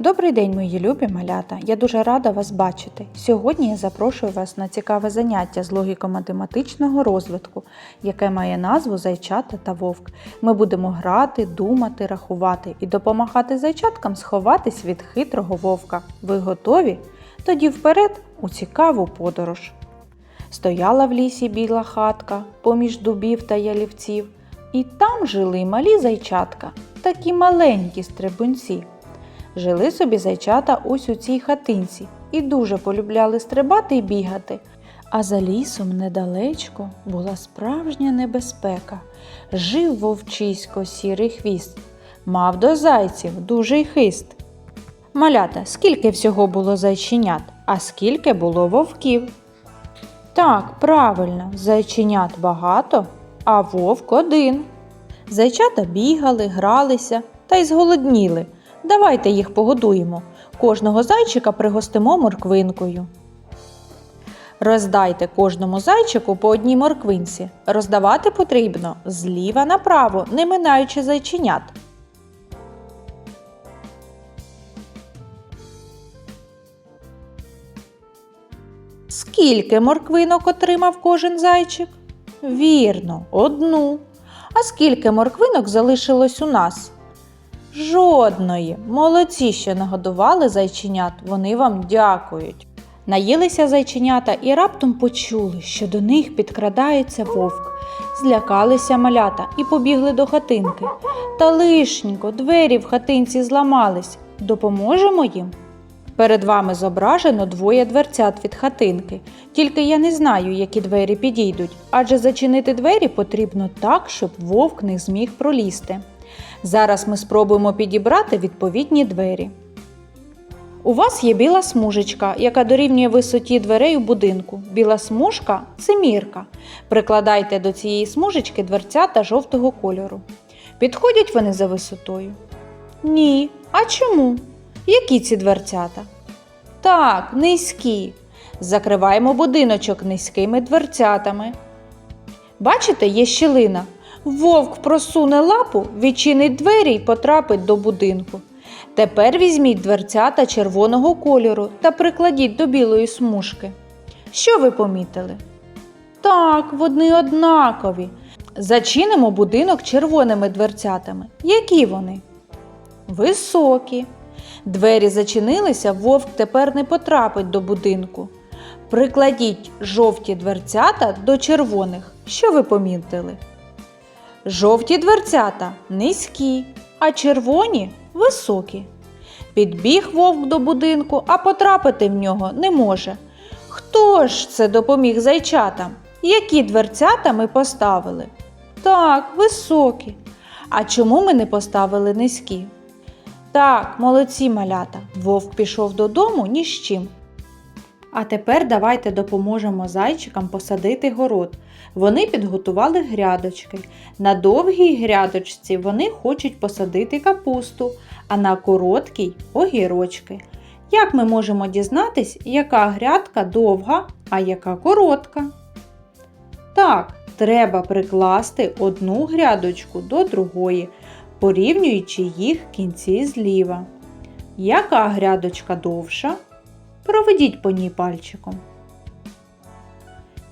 Добрий день, мої любі малята! Я дуже рада вас бачити. Сьогодні я запрошую вас на цікаве заняття з логіко-математичного розвитку, яке має назву Зайчата та вовк. Ми будемо грати, думати, рахувати і допомагати зайчаткам сховатись від хитрого вовка. Ви готові? Тоді вперед у цікаву подорож. Стояла в лісі біла хатка поміж дубів та ялівців, і там жили малі зайчатка, такі маленькі стрибунці. Жили собі зайчата ось у цій хатинці і дуже полюбляли стрибати і бігати. А за лісом недалечко була справжня небезпека. Жив вовчисько сірий хвіст, мав до зайців дужий хист. Малята, скільки всього було зайченят, а скільки було вовків? Так, правильно, зайченят багато, а вовк один. Зайчата бігали, гралися та й зголодніли. Давайте їх погодуємо. Кожного зайчика пригостимо морквинкою. Роздайте кожному зайчику по одній морквинці. Роздавати потрібно зліва направо, не минаючи зайченят. Скільки морквинок отримав кожен зайчик? Вірно, одну. А скільки морквинок залишилось у нас? Жодної. Молодці, що нагодували зайченят, вони вам дякують. Наїлися зайченята і раптом почули, що до них підкрадається вовк. Злякалися малята і побігли до хатинки. Та лишенько, двері в хатинці зламались. Допоможемо їм? Перед вами зображено двоє дверцят від хатинки. Тільки я не знаю, які двері підійдуть, адже зачинити двері потрібно так, щоб вовк не зміг пролізти. Зараз ми спробуємо підібрати відповідні двері. У вас є біла смужечка, яка дорівнює висоті дверей у будинку. Біла смужка це мірка. Прикладайте до цієї смужечки дверцята жовтого кольору. Підходять вони за висотою? Ні. А чому? Які ці дверцята? Так, низькі. Закриваємо будиночок низькими дверцятами. Бачите, є щілина. Вовк просуне лапу, відчинить двері й потрапить до будинку. Тепер візьміть дверцята червоного кольору та прикладіть до білої смужки. Що ви помітили? Так, вони однакові. Зачинимо будинок червоними дверцятами. Які вони? Високі. Двері зачинилися, вовк тепер не потрапить до будинку. Прикладіть жовті дверцята до червоних. Що ви помітили? Жовті дверцята низькі, а червоні високі. Підбіг вовк до будинку, а потрапити в нього не може. Хто ж це допоміг зайчатам? Які дверцята ми поставили? Так, високі. А чому ми не поставили низькі? Так, молодці малята. Вовк пішов додому ні з чим. А тепер давайте допоможемо зайчикам посадити город. Вони підготували грядочки. На довгій грядочці вони хочуть посадити капусту, а на короткій огірочки. Як ми можемо дізнатись, яка грядка довга, а яка коротка? Так, треба прикласти одну грядочку до другої, порівнюючи їх кінці зліва. Яка грядочка довша? Проведіть по ній пальчиком.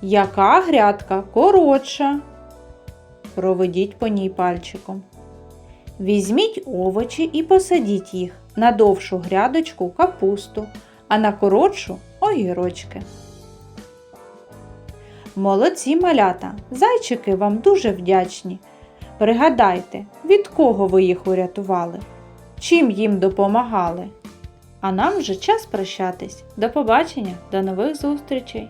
Яка грядка коротша? Проведіть по ній пальчиком. Візьміть овочі і посадіть їх на довшу грядочку капусту, а на коротшу огірочки. Молодці малята! Зайчики вам дуже вдячні. Пригадайте, від кого ви їх урятували, чим їм допомагали. А нам вже час прощатись. До побачення, до нових зустрічей!